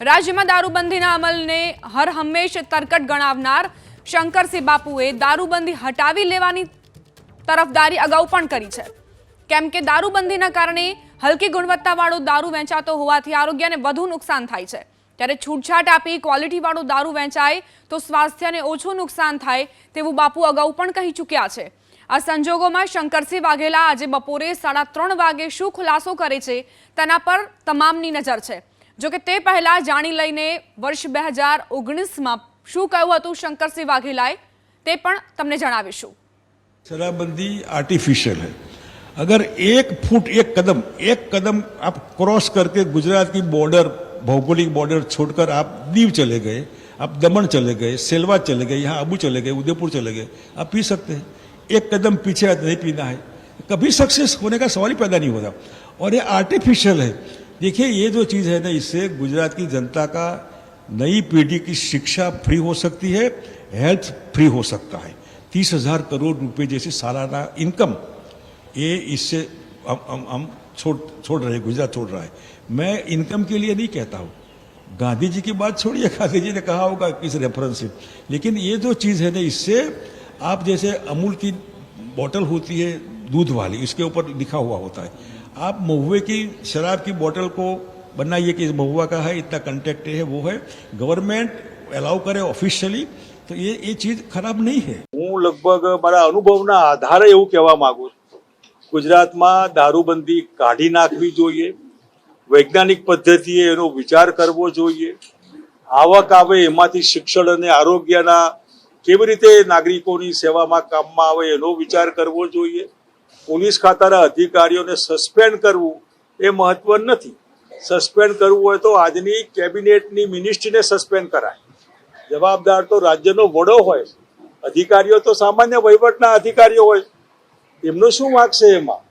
રાજ્યમાં દારૂબંધીના અમલને હર હંમેશ તરકટ ગણાવનાર શંકરસિંહ બાપુએ દારૂબંધી હટાવી લેવાની તરફદારી અગાઉ પણ કરી છે. કેમ કે દારૂબંધીના કારણે હલકી ગુણવત્તાવાળો દારૂ વેચાતો હોવાથી આરોગ્યને વધુ નુકસાન થાય છે. ત્યારે છૂટછાટ આપી ક્વોલિટીવાળો દારૂ વેચાય તો સ્વાસ્થ્યને ઓછું નુકસાન થાય તેવું બાપુ અગાઉ પણ કહી ચૂક્યા છે. આ સંજોગોમાં શંકરસિંહ વાઘેલા આજે બપોરે સાડા ત્રણ વાગે શું ખુલાસો કરે છે તેના પર તમામની નજર છે. જોકે તે પહેલા જાણી લઈને વર્ષ બે હજાર ઓગણીસમાં શું કહ્યું હતું શંકરસિંહ વાઘેલાએ તે પણ તમને જણાવીશું शराबबंदी आर्टिफिशियल है अगर एक फुट एक कदम एक कदम आप क्रॉस करके गुजरात की बॉर्डर भौगोलिक बॉर्डर छोड़कर आप दीव चले गए आप दमन चले गए सेलवा चले गए यहाँ अबू चले गए उदयपुर चले गए आप पी सकते हैं एक कदम पीछे नहीं पीना है कभी सक्सेस होने का सवाल ही पैदा नहीं होता और ये आर्टिफिशियल है देखिए, ये जो चीज़ है ना, इससे गुजरात की जनता का नई पीढ़ी की शिक्षा फ्री हो सकती है, हेल्थ फ्री हो सकता है। तीस हज़ार करोड़ रुपए जैसी सालाना इनकम, ये इससे हम हम हम छोड़ छोड़ रहे गुजरात छोड़ रहा है। मैं इनकम के लिए नहीं कहता हूँ। गांधी जी की बात छोड़िए गांधी जी ने कहा होगा किस रेफरेंस से। लेकिन ये जो चीज़ है ना, इससे आप जैसे अमूल की बॉटल होती है दूध वाली इसके ऊपर लिखा हुआ होता है आप महुए की शराब की बोतल को बनाइए कि इस महुआ का है इतना कंटेक्ट है वो है गवर्नमेंट अलाउ करे ऑफिशियली तो ये ये चीज़ खराब नहीं है હું લગભગ મારા અનુભવના આધારે એવું કહેવા માંગુ છું ગુજરાતમાં દારૂબંધી કાઢી નાખવી જોઈએ વૈજ્ઞાનિક પદ્ધતિએ એનો વિચાર કરવો જોઈએ આવક આવે એમાંથી શિક્ષણ અને આરોગ્યના કેવી રીતે નાગરિકોની સેવામાં કામમાં આવે એનો વિચાર કરવો જોઈએ પોલીસ ખાતાના અધિકારીઓને સસ્પેન્ડ કરવું એ મહત્વ નથી. સસ્પેન્ડ કરવું હોય તો આજની કેબિનેટની મિનિસ્ટ્રીને સસ્પેન્ડ કરાય. જવાબદાર તો રાજ્યનો વડો હોય. અધિકારીઓ તો સામાન્ય વહીવટના અધિકારીઓ હોય. એમનો શું વાંક છે એમાં?